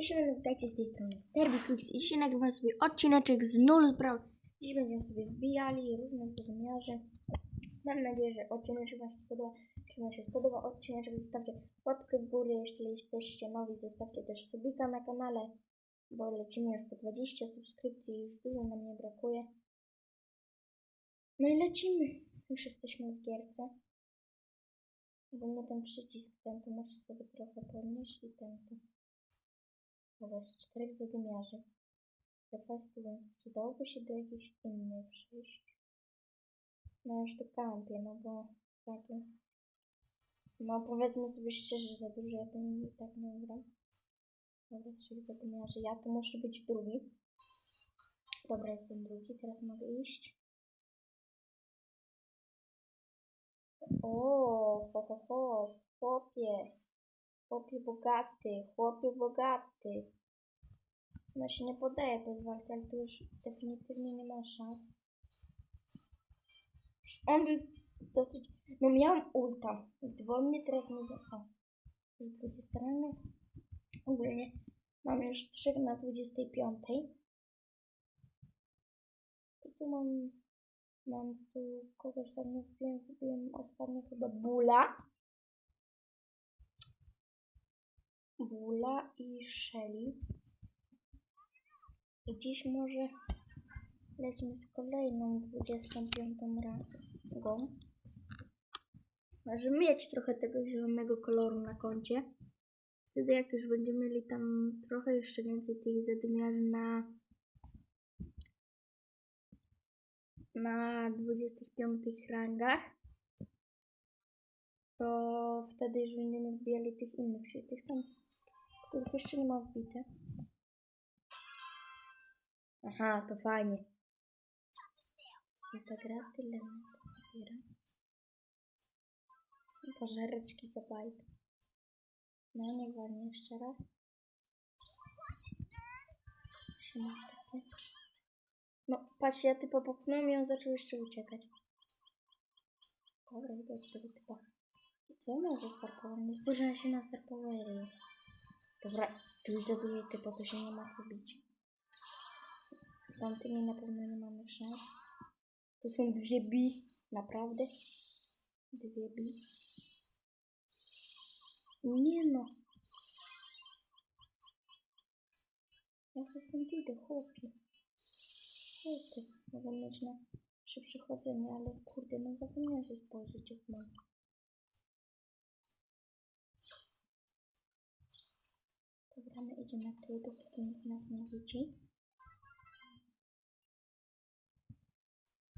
Cześć, witajcie z tej strony Serbicux i dzisiaj nagrywam sobie odcineczek z Null Brawl. Dziś będziemy sobie wbijali różne wymiarze. Mam nadzieję, że odcineczek Wam się spodoba. Jeśli Wam się spodoba odcineczek, zostawcie łapkę w górę. Jeśli jesteście nowi, zostawcie też subika na kanale, bo lecimy już po 20 subskrypcji już dużo nam nie brakuje. No i lecimy. Już jesteśmy w gierce. Bo mnie ten przycisk ten, to muszę sobie trochę podnieść i ten tu. Jest czterech zadymiarzy. Zapastu, więc przydałoby się do jakiejś innej przejść. No już to kampię, no bo tak. No powiedzmy sobie szczerze, że dużo ja ten i tak nie gram. Dobra, trzech zadymiarzy. Ja tu muszę być drugi. Dobra, jestem drugi, teraz mogę iść. O, ho, ho, ho, chłopie. Chłopie bogaty, chłopie bogaty. No się nie podaje bez walki, ale tu już definitywnie nie ma szans. On był dosyć... No miałam ulta, gdyby mnie teraz nie... O, jest 20 rano. Ogólnie mam już 3 na 25. I tu mam... Mam tu kogoś ostatnio wbiłem, wbiłem ostatnio chyba Bula. Bula i Shelly. I dziś może lecimy z kolejną 25 rangą. Żeby mieć trochę tego zielonego koloru na koncie. Wtedy jak już będziemy mieli tam trochę jeszcze więcej tych zadymiarzy na na 25 rangach, to wtedy już będziemy wbijali tych innych, czyli tych tam, których jeszcze nie ma wbite. Aha, to fajnie. I ta gra tyle na to zabiera. Pożereczki zapalić. No, nie walnie jeszcze raz. No, patrz, ja typa popchnąłem i on zaczął jeszcze uciekać. Dobra, od tego typa. I co on ma za star power? Nie spojrzałem się na star powery. Dobra, tu już za dużo typa, to się nie ma co bić. Z tamtymi na pewno nie mamy szans. Tu są dwie B, naprawdę. Dwie B. Nie no. Ja se stąd idę, chłopie. Chłopie, mogę mieć na przychodzeniu, ale kurde, no zapomniałem się spojrzeć jak mam. Dobra, my idziemy tu, dopóki nikt nas nie widzi.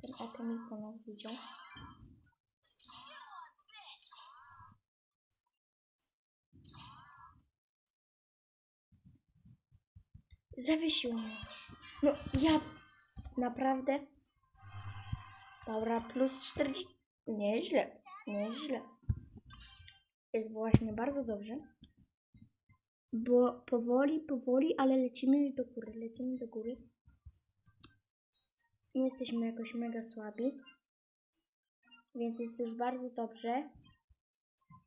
Ten atomiko nas widział. Zawiesiło mnie. No ja naprawdę. Dobra, plus 40. Nieźle, nieźle. Jest właśnie bardzo dobrze. Bo powoli, powoli, ale lecimy do góry, lecimy do góry. Nie jesteśmy jakoś mega słabi. Więc jest już bardzo dobrze.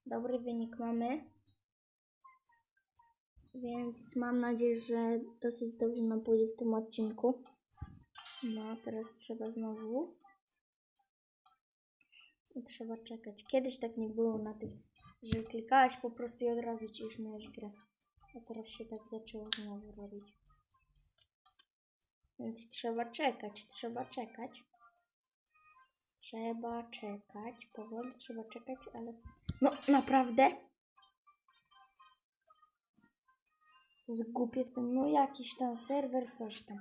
Dobry wynik mamy. Więc mam nadzieję, że dosyć dobrze nam pójdzie w tym odcinku. No, teraz trzeba znowu. I trzeba czekać. Kiedyś tak nie było na tych, że klikałeś po prostu i od razu ci już miałeś grę. A teraz się tak zaczęło znowu robić. Więc trzeba czekać, trzeba czekać. Trzeba czekać, powoli trzeba czekać, ale... No, naprawdę? To jest głupie w tym, no jakiś tam serwer, coś tam.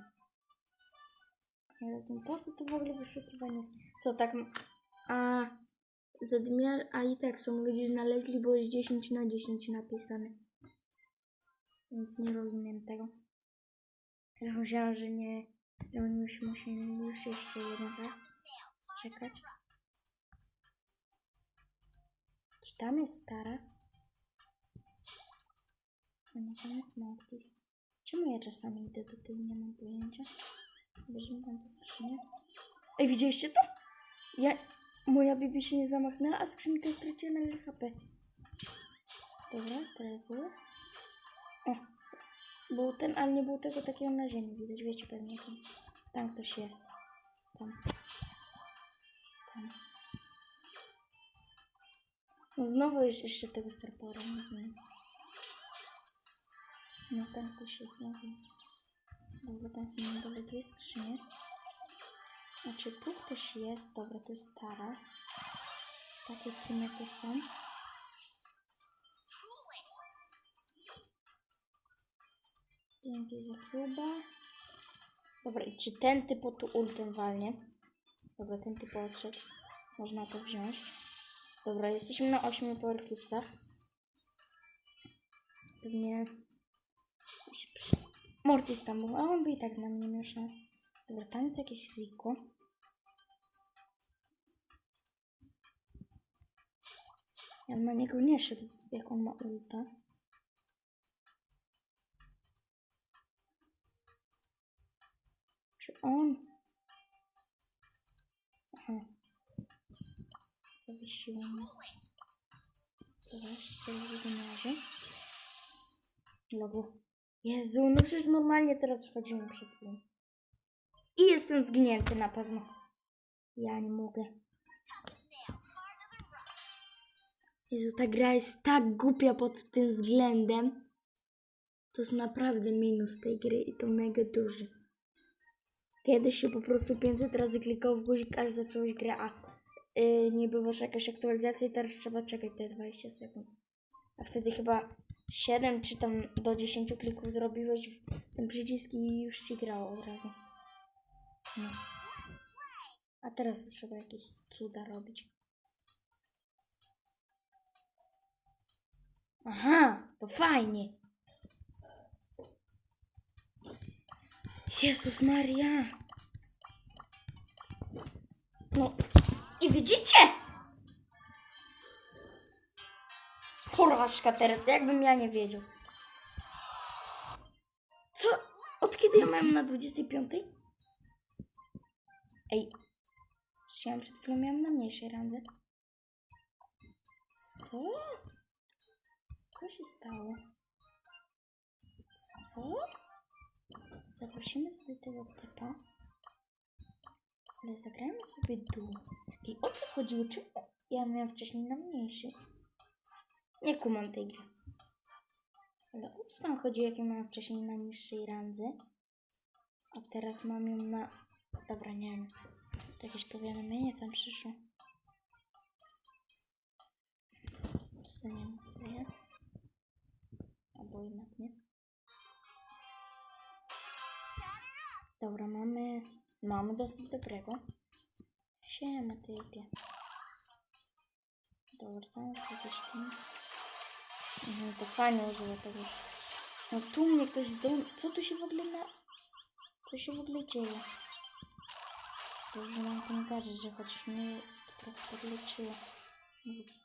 Nie rozumiem, po co to w ogóle wyszukiwanie jest? Co tak... A... Zadmiar, a i tak są ludzie znaleźli, bo jest 10 na 10 napisane. Więc nie rozumiem tego. Już myślałam, że nie... Że oni już musimy już jeszcze jeden raz czekać. Czy tam jest stara? A nie, tam jest Mortis. Czemu ja czasami idę do tyłu? Nie mam pojęcia. Bierzemy tam tę skrzynię. Ej, widzieliście to? Ja... Moja Bibi się nie zamachnęła, a skrzynka straciła na HP. Dobra, teraz. Był ten, ale nie było tego takiego na ziemi. Widać, wiecie pewnie tam. Tam ktoś jest. Tam. Tam. No znowu jeszcze tego starpora, nie znam. No tam ktoś jest znowu. Dobra, tam są na dole dwie skrzynie. Znaczy tu ktoś jest. Dobra, to jest stara. Takie cymy to są. Dzięki za kluba. Dobra, i czy ten typo tu ultem walnie? Dobra, ten typo odszedł. Można to wziąć. Dobra, jesteśmy na 8 power cubesach. Pewnie... Mortis tam był, a on by i tak z nami nie miał szans. Dobra, tam jest jakieś Rico. Ja na niego nie szedł, jak on ma ulta. On... Aha. Wymiarze. Logo. Jezu, no przecież normalnie teraz wchodzimy przed chwilą. I jestem zgnięty na pewno. Ja nie mogę. Jezu, ta gra jest tak głupia pod tym względem. To jest naprawdę minus tej gry i to mega duży. Kiedyś się po prostu 500 razy klikało w guzik, aż zacząłeś grę, a yy, nie było jakaś aktualizacja i teraz trzeba czekać te 20 sekund. A wtedy chyba 7 czy tam do 10 klików zrobiłeś w ten przycisk i już ci grało od razu. No. A teraz trzeba jakieś cuda robić. Aha, to fajnie. Jezus Maria. No i widzicie? Porażka teraz, jakbym ja nie wiedział. Co? Od kiedy ja mam na 25? Ej. Ja przed chwilą miałam na mniejszej randze. Co? Co się stało? Co? Zaprosimy sobie tego typa. Ale zagrajmy sobie dół. I o co chodziło? Czemu ja miałam wcześniej na mniejszy? Nie kumam tej gry. Ale o co tam chodzi, jak ja miałam wcześniej na niższej randze? A teraz mam ją na... Dobra, nie wiem. To jakieś powiadomienie tam przyszło. Zostaniemy sobie. Albo jednak nie. Dobra, mamy... Mamy dosyć dobrego. Siema, typie. Dobra, tam jest jakieś tam... No to fajnie używa tego. No tu mnie ktoś do... Co tu się w ogóle na... Co się w ogóle dzieje? Dobrze mam komentarze, że chociaż mnie trochę podleczyło.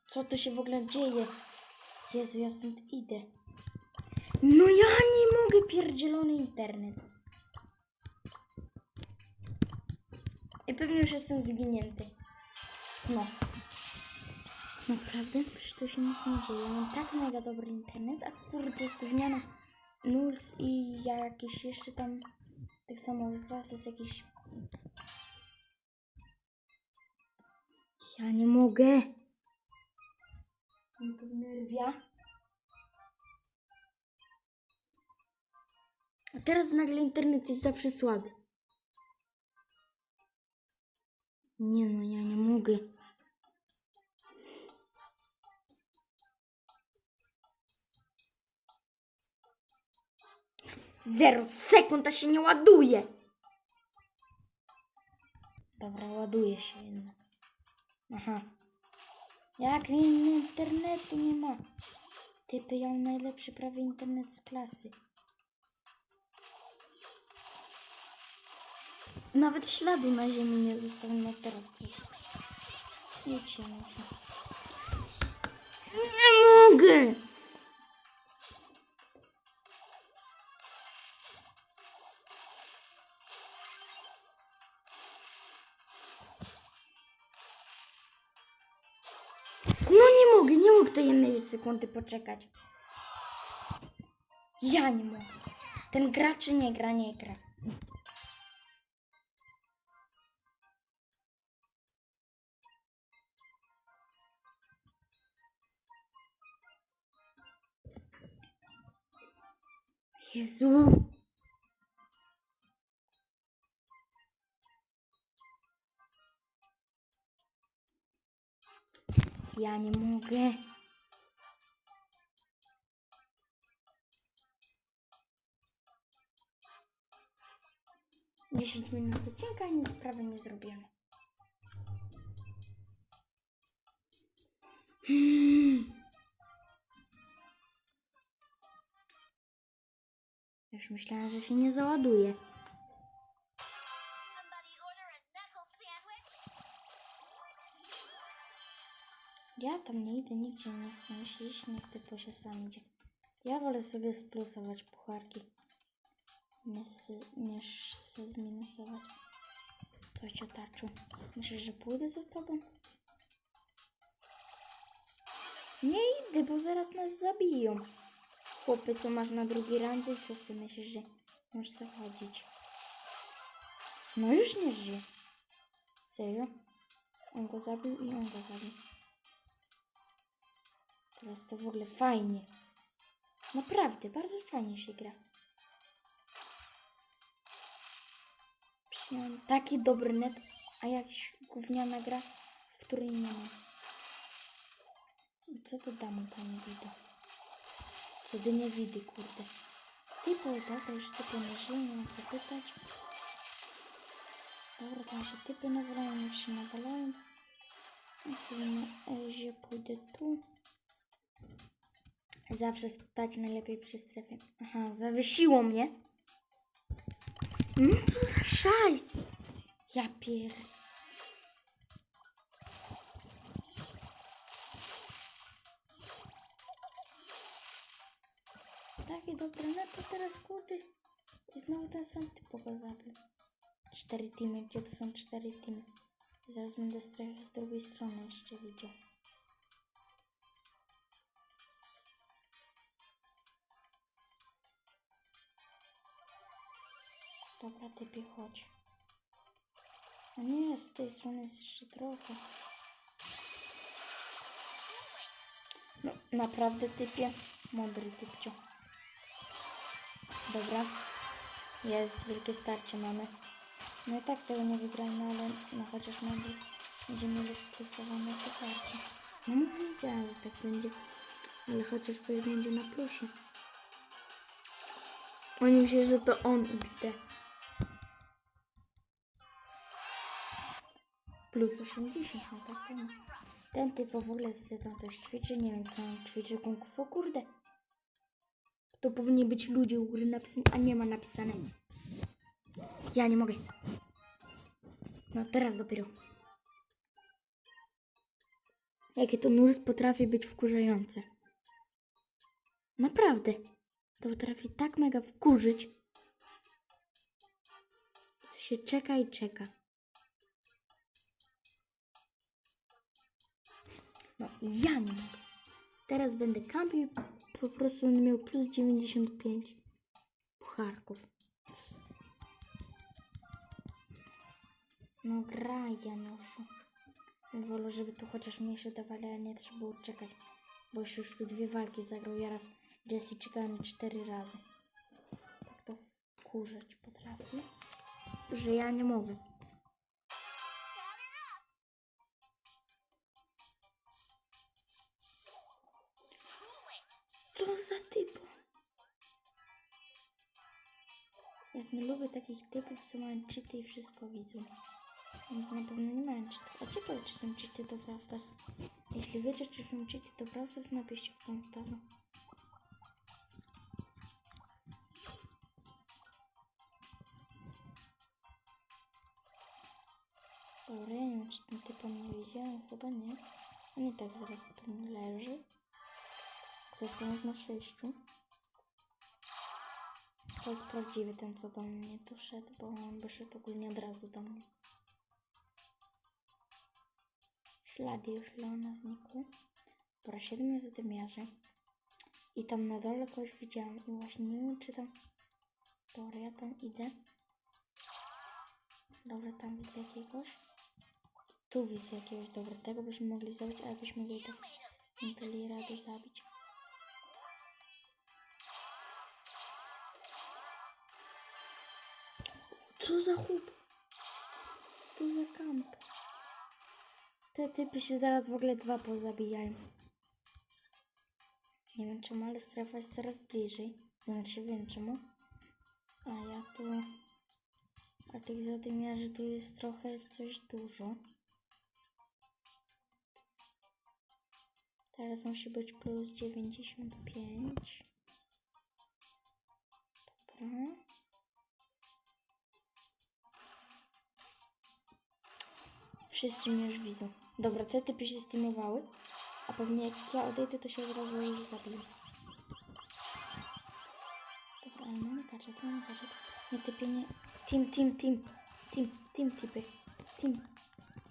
Co tu się w ogóle dzieje? Jezu, ja stąd idę. No ja nie mogę, pierdzielony internet. I pewnie już jestem zginięty. No. Naprawdę? Przecież to się nic nie dzieje. Mam tak mega dobry internet, a kurde, spóźniona Nurs i ja jakieś jeszcze tam tych samych klas jest jakiś... Ja nie mogę. Mnie to nerwia. A teraz nagle internet jest zawsze słaby. Nie no, ja nie mogę. Zero sekund, a się nie ładuje. Dobra, ładuje się jednak. Aha. Jak inny internetu nie ma. Typy, ja mam najlepszy prawie internet z klasy. Nawet śladu na ziemi nie zostało, no teraz Nic się muszę. Nie mogę! No nie mogę, nie mogę tej jednej sekundy poczekać. Ja nie mogę. Ten gra czy nie gra, nie gra. Jezu. Ja nie mogę. Dziesięć minut odcinka i nic sprawy nie Myślałam, że się nie załaduje. Ja tam nie idę, nigdzie nie chcę się iść, niech tylko się sam idzie. Ja wolę sobie splusować pucharki, niż se zminusować. To ciotaczu. Myślisz, że pójdę za tobą? Nie idę, bo zaraz nas zabiją. Chłopy, co masz na drugiej randze, co sobie myślisz, że możesz sobie chodzić? No już nie żyje. Serio? On go zabił i on go zabił. Teraz to w ogóle fajnie. Naprawdę, bardzo fajnie się gra. Przyjąłem taki dobry net, a jakaś gówniana gra, w której nie ma. Co to damy pani widy? By nie widy, kurde. Typu, dobra, już typy nie żyją, nie mam pytać. Dobra, tam się typy nawalają, niech się nawalają. Ja sobie na Elzie pójdę tu. Zawsze stać najlepiej przy strefie. Aha, zawiesiło mnie. No co za szajs. Ja pier... Takie dobre, no to teraz kurde. I znowu ten sam typ go zabił. Cztery teamy, gdzie to są cztery teamy. Zaraz będę strefę z drugiej strony jeszcze widział. Dobra, typie, chodź. A nie, z tej strony jest jeszcze trochę. No, naprawdę typie. Mądry typcio. Dobra. Jest, wielkie starcie mamy. No i tak tego nie wygrajmy, ale no chociaż mamy będziemy mieli splusowane te karty. No nie wiedziałem, że tak będzie. Ale chociaż coś będzie na plusie. Oni myślą, że to on XD. Plus 80, no tak nie. Ten typ w ogóle chce tam coś ćwiczy, nie wiem co on ćwiczy, kung fu, kurde. To powinni być ludzie u góry napisane, a nie ma napisane. Ja nie mogę. No teraz dopiero. Jakie to nurs potrafi być wkurzające. Naprawdę. To potrafi tak mega wkurzyć. To się czeka i czeka. No ja nie mogę. Teraz będę kampił po prostu będę miał plus 95 pucharków. No graj Januszu. Ja Wolę, żeby tu chociaż mniejsze dawali, ale nie trzeba było czekać. Bo się już tu dwie walki zagrał. Ja raz Jesse czekałem cztery razy. Tak to wkurzać potrafi, że ja nie mogę. Co za typ? Jak nie lubię takich typów, co mają cheaty i wszystko widzą. Na pewno nie mają cheatów. A ciekawe, czy są cheaty to prawda. Jeśli wiecie, czy są cheaty to prawda, to napiszcie w komentarzu. Dobra, ja nie wiem, czy ten typ mnie widziałem, chyba nie. On i tak zaraz leży. Jest na sześciu. To jest prawdziwy ten, co do mnie tu szedł, bo on by szedł ogólnie od razu do mnie. Ślady już Leona znikły. Pora 7 zadymiarzy. I tam na dole kogoś widziałam i właśnie nie wiem, czy tam Dobra, ja tam idę. Dobra, tam widzę jakiegoś. Tu widzę jakiegoś. Dobra, tego byśmy mogli zabić, ale byśmy go tak nie dali rady zabić. Co za chłop? Co za kamp? Te typy się zaraz w ogóle dwa pozabijają. Nie wiem czemu, ale strefa jest coraz bliżej. Znaczy wiem czemu. A ja tu... A tych zadymiarzy tu jest trochę coś dużo. Teraz musi być plus 95. Dobra. Wszyscy mnie już widzą. Dobra, te typy się steamowały. A pewnie jak ja odejdę, to się od razu już zabiję. Dobra, ale mamy kaczek, mamy kaczek. Nie typie, nie. Team, team, team. Team, team typy. Team,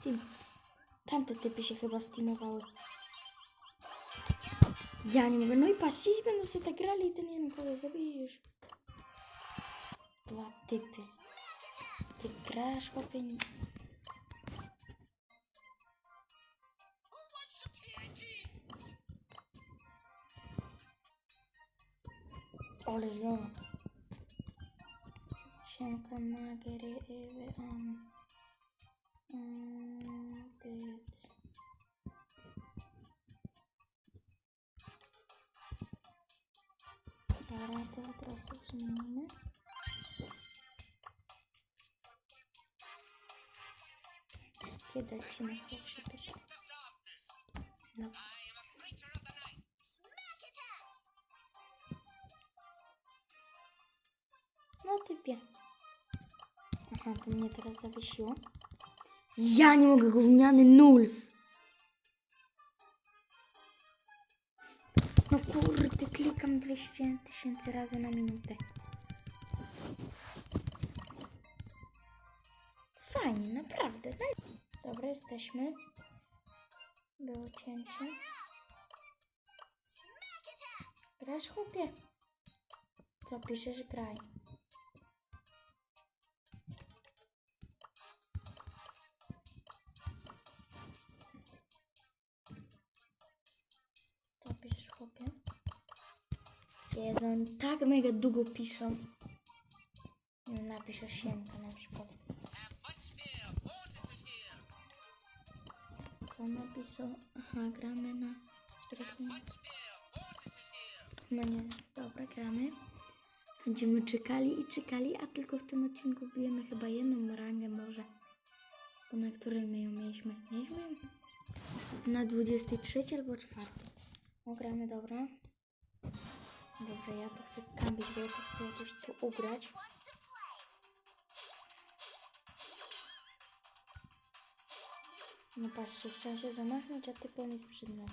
team. Tamte typy się chyba steamowały. Ja nie mogę. No i patrzcie, będą sobie tak grali i ten jeden kogoś zabije już. Dwa typy. Ty grasz, chłopie? Nie- Ale zielona. Siemka, nagery, ewy, um. Um, byt. Dobra, to teraz to mnie teraz zawiesiło. Ja nie mogę gówniany nuls. No kurde, klikam 200 tysięcy razy na minutę. Fajnie, naprawdę. Dobra, jesteśmy. Było cięcie. Grasz, chłopie? Co piszesz, graj. Tak mega długo piszą. No, Napisz osiemka na przykład. Co napisał? Aha, gramy na... No nie, dobra, gramy. Będziemy czekali i czekali, a tylko w tym odcinku bijemy chyba jedną rangę może. Bo na której my ją mieliśmy? Mieliśmy na 23 albo 4. No gramy, dobra. Dobra, ja to chcę kambić, bo ja to chcę jakoś tu ugrać. No patrzcie, chciałem się zamachnąć, a typu mi sprzed nas.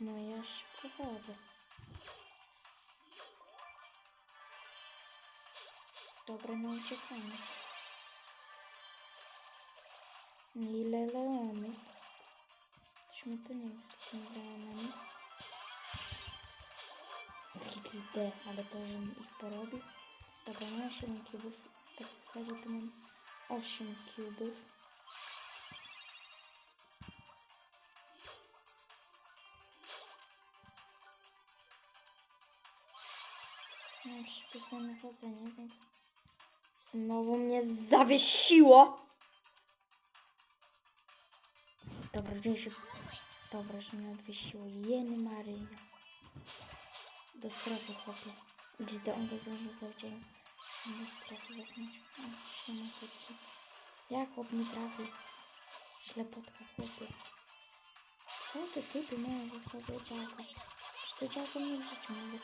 No ja szybko chodzę. Dobre, no uciekamy. Ile leony? Tośmy to nie wiem, z tymi leonami. XD, ale to, żebym ich porobił. Dobra, mam 7 kubów. W zasadzie to mam 8 kubów. Mam przyspieszone chodzenie, więc znowu mnie zawiesiło. Dobra, gdzie się... Dobra, że mnie odwiesiło. Jeny Maryja. Do strefy chłopie. Gdzie on go zdążył zawdzięczyć. Do strefy wezmać. O, się na chłopie. Jak chłop mi trafił? Ślepotka chłopie. Co te typy mają za sobą działko? Czy te działko mnie w życiu nie?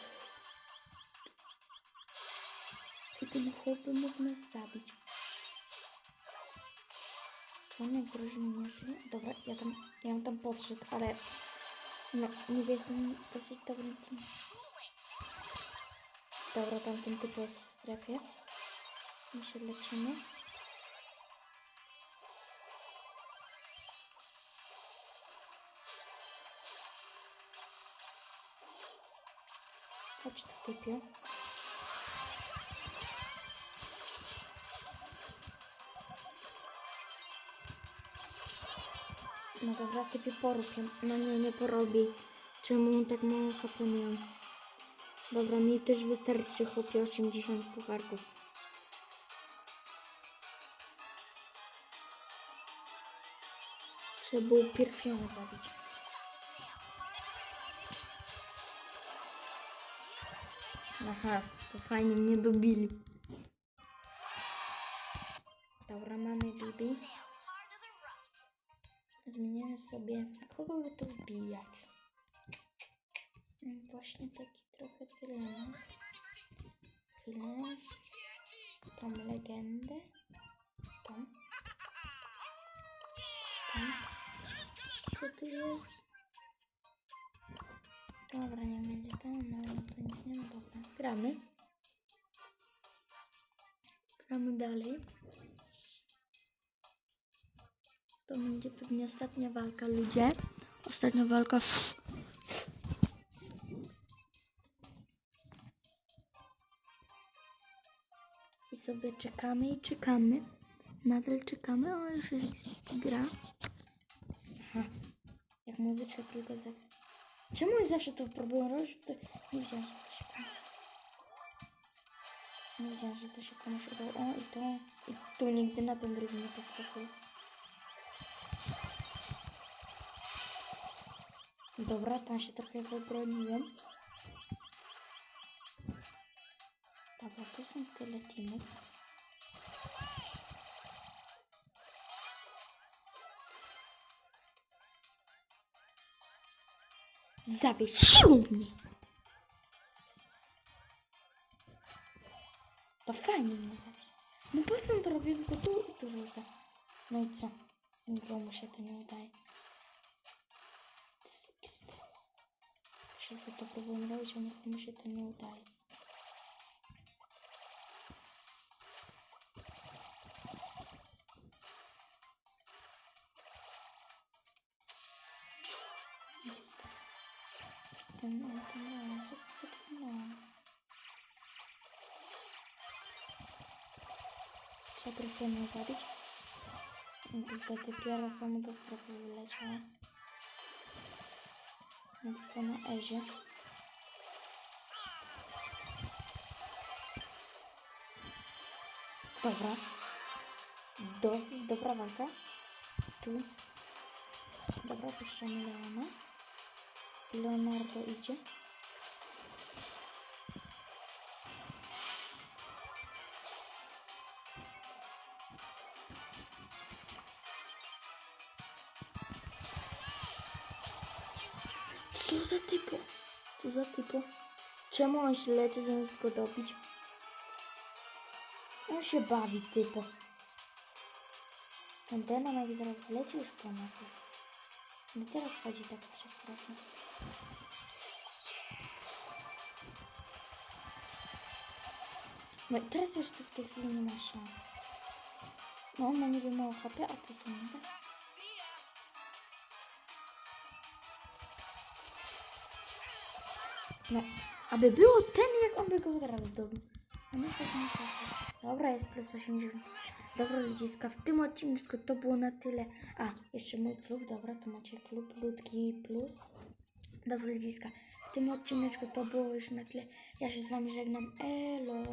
I ten chłopy mógł nas zabić. On jak grozi mi nie żyje? Dobra, ja tam, ja tam podszedł, ale... No, nie jestem dosyć dobrym team. Strefie. My się leczymy. Chodź tu typie. No dobra, typie porób ją. No nie, nie porobi. Czemu on tak mało HP miał? Dobra, mi też wystarczy chłopie 80 pucharków. Trzeba było pierwiona zabić. Aha, to fajnie mnie dobili. Dobra, mamy Bibi. Zmieniamy sobie, kogo by tu wbijać. Mm, Właśnie taki trochę dylemat. Chwilę. Tą legendę. Tą. Tą. Co tu jest? Dobra, nie będzie to, no no to nic nie ma, dobra. Gramy. Gramy dalej. To będzie pewnie ostatnia walka, ludzie. Ostatnia walka. I sobie czekamy i czekamy. Nadal czekamy, o już jest gra. Aha. Jak muzyczka tylko za... Czemu oni zawsze to próbują robić? To nie wiedziałam, że to się. Nie wiedziałam, że to się komuś udało. O, i to... I tu nigdy na ten drugi nie podskakuje. Dobra, tam się trochę wybroniłem. Tu są tyle teamów. Zawiesiło mnie! To fajnie mnie zawiesiło. No po co on to robi? Tylko tu i tu rzucę. No i co? Nikomu się to nie udaje. Wszyscy to próbują robić, a nikomu się to nie udaje. Добре се назадих. Десете пяра само да страховлече. Да стана ежек. Dobra. Dosyć dobra walka. Tu. Dobra, puszczamy Leona. Leonardo idzie. Czemu on się leci zamiast go dobić? On się bawi typo. Ten demon jak zaraz wleci już po nas jest. No teraz chodzi tak przestrasznie. No i teraz już tu w tej chwili nie ma szans. No on ma niby mało HP, a co to nie da? No, aby było ten, jak on by go tak. Dobra, jest plus 80. Dobra, ludziska, w tym odcinku to było na tyle. A, jeszcze mój klub, dobra, to macie klub Ludki Plus. Dobra, ludziska, w tym odcinku to było już na tyle. Ja się z wami żegnam. Elo.